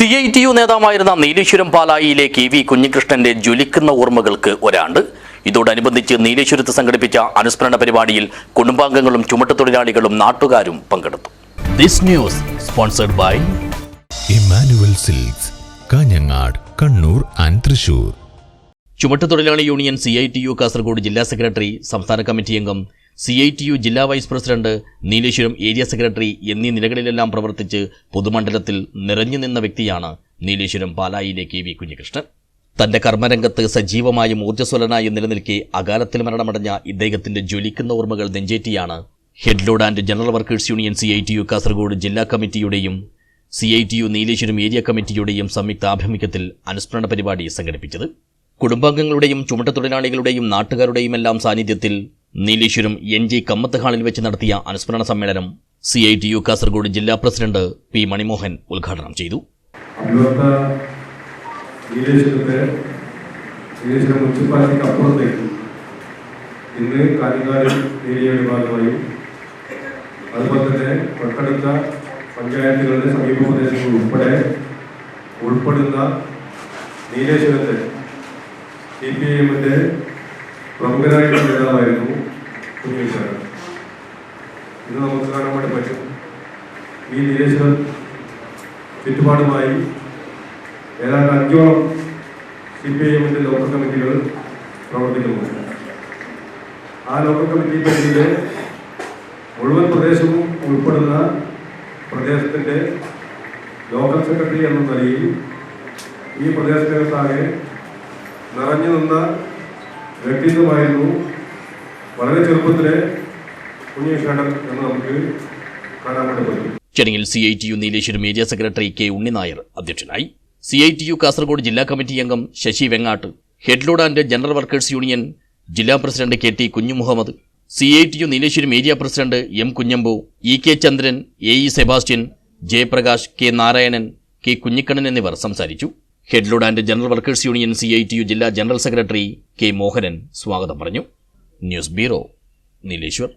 C I T U നേതാവായിരുന്ന നീലേശ്വരം പാലായിയിലെ K V കുഞ്ഞികൃഷ്ണന്റെ ജ്വലിക്കുന്ന ഓർമ്മകൾക്ക് ഒരാണ്ട്. ഇതോടനുബന്ധിച്ച് നീലേശ്വരത്ത് സംഘടിപ്പിച്ച അനുസ്മരണ പരിപാടിയിൽ കുടുംബാംഗങ്ങളും ചുമട്ടുതൊഴിലാളികളും നാട്ടുകാരും പങ്കെടുത്തു. This news sponsored by Emmanuel silks Kanhangad Kannur and Thrissur. ചുമട്ടുതൊഴിലാളി union C I T U Kasaragod ജില്ലാ സെക്രട്ടറി സംസ്ഥാന കമ്മിറ്റി അംഗം സി ഐ ടി യു ജില്ലാ vice president Nileshwaram area secretary എന്നീ നിലകളിലെല്ലാം പ്രവർത്തിച്ച് പൊതുമണ്ഡലത്തിൽ നിറഞ്ഞു നിന്ന വ്യക്തിയാണ് നീലേശ്വരം പാലായിലെ കെ വി കുഞ്ഞികൃഷ്ണൻ. തന്റെ കർമ്മരംഗത്ത് സജീവമായും ഊർജസ്വലനായും നിലനിൽക്കെ അകാലത്തിൽ മരണമടഞ്ഞ ഇദ്ദേഹത്തിന്റെ ജ്വലിക്കുന്ന ഓർമ്മകൾ നെഞ്ചേറ്റിയാണ് head load and general workers union C I T U Kasaragod ജില്ലാ കമ്മിറ്റിയുടെയും C I T U Nileshwaram area കമ്മിറ്റിയുടെയും സംയുക്ത ആഭിമുഖ്യത്തിൽ അനുസ്മരണ പരിപാടി സംഘടിപ്പിച്ചത്. കുടുംബാംഗങ്ങളുടെയും ചുമട്ടുതൊഴിലാളികളുടെയും നാട്ടുകാരുടെയും എല്ലാം സാന്നിധ്യത്തിൽ നീലേശ്വരം എൻ ജി കമ്മത്ത് ഹാളിൽ വെച്ച് നടത്തിയ അനുസ്മരണ സമ്മേളനം C I T U Kasaragod ജില്ലാ പ്രസിഡന്റ് പി മണിമോഹൻ ഉദ്ഘാടനം ചെയ്തു. ഇന്ന് കാഞ്ഞങ്ങാട് ഏരിയയുടെ ഭാഗമായും അതുപോലെ തന്നെ തൊട്ടടുത്ത പഞ്ചായത്തുകളുടെ സമീപ പ്രദേശങ്ങൾ ഉൾപ്പെടെ ഉൾപ്പെടുന്ന നീലേശ്വരത്തെ സി പി ഐ എമ്മിന്റെ പ്രമുഖരായിട്ടുള്ള നേതാവായിരുന്നു കുഞ്ഞുശാരൻ ഇന്ന് നമുക്ക് കാണാൻ വേണ്ടി പറ്റും. ഈ നീലേശ്വരം ചുറ്റുപാടുമായി ഏതാണ്ട് അഞ്ചോളം സി പി ഐ എമ്മിന്റെ ലോക്കൽ കമ്മിറ്റികൾ പ്രവർത്തിക്കുന്നുണ്ട് ആ ലോക്കൽ കമ്മിറ്റി പരിധിയിലെ മുഴുവൻ പ്രദേശവും ഉൾപ്പെടുന്ന പ്രദേശത്തിന്റെ ലോക്കൽ സെക്രട്ടറി എന്ന നിലയിൽ ഈ പ്രദേശത്തിനകത്താകെ നിറഞ്ഞു നിന്ന വ്യക്തിത്വമായിരുന്നു. വളരെ ചെറുപ്പത്തിലെ കുഞ്ഞിഷേടൻ എന്ന് നമുക്ക് കാണാൻ പറ്റും. ചടങ്ങിൽ C I T U Nileshwaram area secretary K Unninair അധ്യക്ഷനായി. C I T U Kasaragod ജില്ലാ കമ്മിറ്റി അംഗം Sasi Vengat headload and general workers union ജില്ലാ president K T Kunhu Muhammad C I T U Nileshwaram area president M Kunhambu E K Chandran A E Sebastian Jayaprakash K Narayanan K Kunhikannan എന്നിവർ സംസാരിച്ചു. Headload and general workers union C I T U ജില്ലാ general secretary K Mohanan സ്വാഗതം പറഞ്ഞു. News bureau Nileshwar.